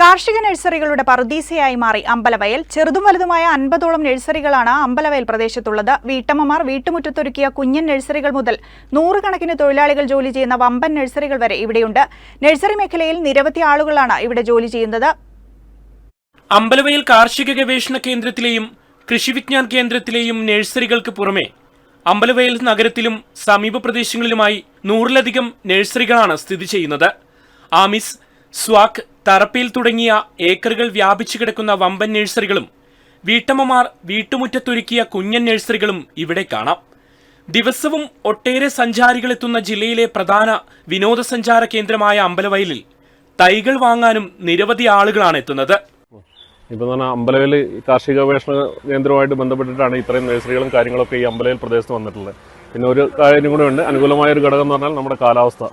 കാർഷിക നഴ്സറികളുടെ പറുദീസയായി മാറി അമ്പലവയൽ. ചെറുതും വലുതുമായ അൻപതോളം നഴ്സറികളാണ് അമ്പലവയൽ പ്രദേശത്തുള്ളത്. വീട്ടമ്മമാർ വീട്ടുമുറ്റത്തൊരുക്കിയ കുഞ്ഞൻ നഴ്സറികൾ മുതൽ നൂറുകണക്കിന് തൊഴിലാളികൾ ജോലി ചെയ്യുന്ന വമ്പൻ നഴ്സറികൾ വരെ ഇവിടെയുണ്ട്. നഴ്സറി മേഖലയിൽ നിരവധി ആളുകളാണ് ഇവിടെ ജോലി ചെയ്യുന്നത്. അമ്പലവയൽ കാർഷിക ഗവേഷണ കേന്ദ്രത്തിലെയും കൃഷി വിജ്ഞാൻ കേന്ദ്രത്തിലെയും നഴ്സറികൾക്ക് പുറമെ അമ്പലവയൽ നഗരത്തിലും സമീപ പ്രദേശങ്ങളിലുമായി നൂറിലധികം നഴ്സറികളാണ് സ്ഥിതി ചെയ്യുന്നത്. ആമിസ് സ്വാക് തറപ്പിയിൽ തുടങ്ങിയ ഏക്കറുകൾ വ്യാപിച്ചു കിടക്കുന്ന വമ്പൻ നഴ്സറികളും വീട്ടമ്മമാർ വീട്ടുമുറ്റത്തൊരുക്കിയ കുഞ്ഞൻ നഴ്സറികളും ഇവിടെ കാണാം. ദിവസവും ഒട്ടേറെ സഞ്ചാരികൾ എത്തുന്ന ജില്ലയിലെ പ്രധാന വിനോദസഞ്ചാര കേന്ദ്രമായ അമ്പലവയലിൽ തൈകൾ വാങ്ങാനും നിരവധി ആളുകളാണ് എത്തുന്നത്. ഇപ്പം പറഞ്ഞാൽ അമ്പലവയൽ കാർഷിക ഗവേഷണ കേന്ദ്രവുമായിട്ട് ബന്ധപ്പെട്ടിട്ടാണ് ഇത്രയും നഴ്സറികളും കാര്യങ്ങളൊക്കെ ഈ അമ്പലവയൽ പ്രദേശത്ത് വന്നിട്ടുള്ളത്. പിന്നെ ഒരു കാര്യം കൂടെ ഉണ്ട്. അനുകൂലമായ ഒരു ഘടകം എന്ന് പറഞ്ഞാൽ നമ്മുടെ കാലാവസ്ഥ.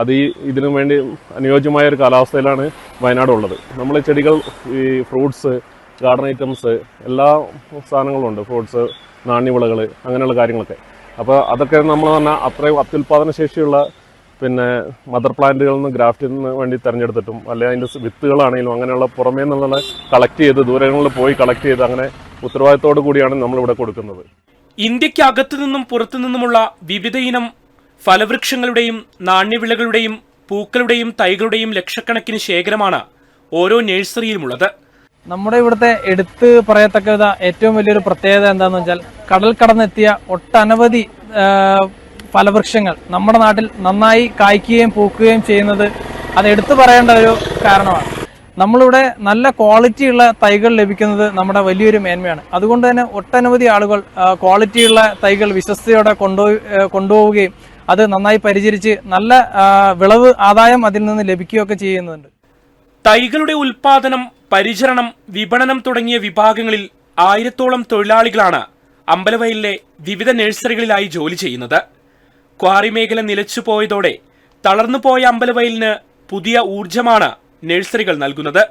അത് ഈ ഇതിനു വേണ്ടി അനുയോജ്യമായ ഒരു കാലാവസ്ഥയിലാണ് വയനാട് ഉള്ളത് നമ്മൾ ചെടികൾ ഈ ഫ്രൂട്ട്സ് ഗാർഡൻ ഐറ്റംസ് എല്ലാ സാധനങ്ങളും ഉണ്ട് ഫ്രൂട്ട്സ് നാണ്യവിളകൾ അങ്ങനെയുള്ള കാര്യങ്ങളൊക്കെ. അപ്പോൾ അതൊക്കെ നമ്മൾ പറഞ്ഞാൽ അത്രയും അത്യുൽപാദന ശേഷിയുള്ള പിന്നെ മദർ പ്ലാന്റുകളിൽ നിന്ന് ഗ്രാഫ്റ്റിന് വേണ്ടി തിരഞ്ഞെടുത്തിട്ടും അല്ലെങ്കിൽ അതിന്റെ വിത്തുകളാണെങ്കിലും അങ്ങനെയുള്ള പുറമേ നിന്നുള്ള കളക്ട് ചെയ്ത് ദൂരങ്ങളിൽ പോയി കളക്ട് ചെയ്ത് അങ്ങനെ ഉത്തരവാദിത്തോടു കൂടിയാണ് നമ്മളിവിടെ കൊടുക്കുന്നത്. ഇന്ത്യക്കകത്തു നിന്നും പുറത്തു നിന്നുമുള്ള വിവിധ ഇനം ഫലവൃക്ഷങ്ങളുടെയും നാണ്യവിളകളുടെയും പൂക്കളുടെയും തൈകളുടെയും ലക്ഷക്കണക്കിന് ശേഖരമാണ് ഓരോ നഴ്സറിയിലുമുള്ളത്. നമ്മുടെ ഇവിടുത്തെ എടുത്ത് പറയത്തക്ക ഏറ്റവും വലിയൊരു പ്രത്യേകത എന്താന്ന് വെച്ചാൽ കടൽ കടന്നെത്തിയ ഒട്ടനവധി ഫലവൃക്ഷങ്ങൾ നമ്മുടെ നാട്ടിൽ നന്നായി കായ്ക്കുകയും പൂക്കുകയും ചെയ്യുന്നത് അത് എടുത്തു പറയേണ്ട ഒരു കാരണമാണ്. നമ്മളിവിടെ നല്ല ക്വാളിറ്റിയുള്ള തൈകൾ ലഭിക്കുന്നത് നമ്മുടെ വലിയൊരു മേന്മയാണ്. അതുകൊണ്ട് തന്നെ ഒട്ടനവധി ആളുകൾ ക്വാളിറ്റിയുള്ള തൈകൾ വിശ്വസ്തയോടെ കൊണ്ടുപോയി കൊണ്ടുപോവുകയും അത് നന്നായി പരിചരിച്ച് നല്ല വിളവ് ആദായം അതിൽ നിന്ന് ലഭിക്കുകയൊക്കെ ചെയ്യുന്നുണ്ട്. തൈകളുടെ ഉൽപാദനം പരിചരണം വിപണനം തുടങ്ങിയ വിഭാഗങ്ങളിൽ ആയിരത്തോളം തൊഴിലാളികളാണ് അമ്പലവയലിലെ വിവിധ നഴ്സറികളിലായി ജോലി ചെയ്യുന്നത്. ക്വാറി മേഖല നിലച്ചു നിലച്ചുപോയതോടെ തളർന്നുപോയ അമ്പലവയലിന് പുതിയ ഊർജമാണ് നഴ്സറികൾ നൽകുന്നത്.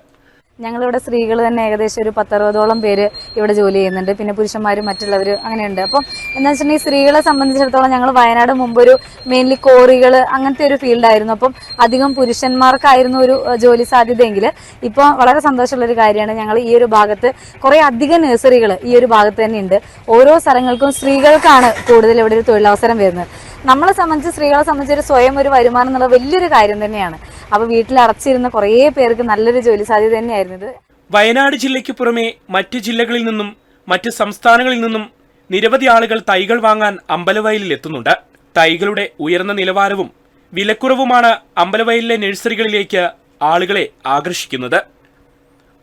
ഞങ്ങളിവിടെ സ്ത്രീകൾ തന്നെ ഏകദേശം ഒരു പത്തറുപതോളം പേര് ഇവിടെ ജോലി ചെയ്യുന്നുണ്ട്. പിന്നെ പുരുഷന്മാരും മറ്റുള്ളവർ അങ്ങനെയുണ്ട്. അപ്പം എന്താ വെച്ചിട്ടുണ്ടെങ്കിൽ സ്ത്രീകളെ സംബന്ധിച്ചിടത്തോളം ഞങ്ങൾ വയനാട് മുമ്പ് ഒരു മെയിൻലി കോറികൾ അങ്ങനത്തെ ഒരു ഫീൽഡായിരുന്നു അപ്പം അധികം പുരുഷന്മാർക്കായിരുന്നു ഒരു ജോലി സാധ്യതയെങ്കിൽ ഇപ്പോൾ വളരെ സന്തോഷമുള്ളൊരു കാര്യമാണ് ഞങ്ങൾ ഈ ഒരു ഭാഗത്ത് കുറേ അധികം നഴ്സറികൾ ഈ ഒരു ഭാഗത്ത് തന്നെ ഉണ്ട്. ഓരോ സ്ഥലങ്ങൾക്കും സ്ത്രീകൾക്കാണ് കൂടുതൽ ഇവിടെ ഒരു തൊഴിലവസരം വരുന്നത്. നമ്മളെ സംബന്ധിച്ച് സ്ത്രീകളെ സംബന്ധിച്ച് ഒരു സ്വയം ഒരു വരുമാനം എന്നുള്ള വലിയൊരു കാര്യം തന്നെയാണ്. അപ്പോൾ വീട്ടിൽ അടച്ചിരുന്ന കുറേ പേർക്ക് നല്ലൊരു ജോലി സാധ്യത തന്നെയായിരുന്നു ഇത്. വയനാട് ജില്ലയ്ക്ക് പുറമെ മറ്റ് ജില്ലകളിൽ നിന്നും മറ്റ് സംസ്ഥാനങ്ങളിൽ നിന്നും നിരവധി ആളുകൾ തൈകൾ വാങ്ങാൻ അമ്പലവയലിൽ എത്തുന്നുണ്ട്. തൈകളുടെ ഉയർന്ന നിലവാരവും വിലക്കുറവുമാണ് അമ്പലവയലിലെ നഴ്സറികളിലേക്ക് ആളുകളെ ആകർഷിക്കുന്നത്.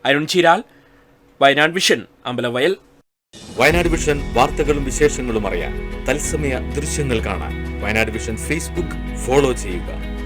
അരുൺ ചീരാൽ വയനാട് വിഷൻ അമ്പലവയൽ. വയനാട് വിഷൻ വാർത്തകളും വിശേഷങ്ങളും അറിയാൻ തത്സമയ ദൃശ്യങ്ങൾ കാണാൻ വയനാട് വിഷൻ ഫേസ്ബുക്ക് ഫോളോ ചെയ്യുക.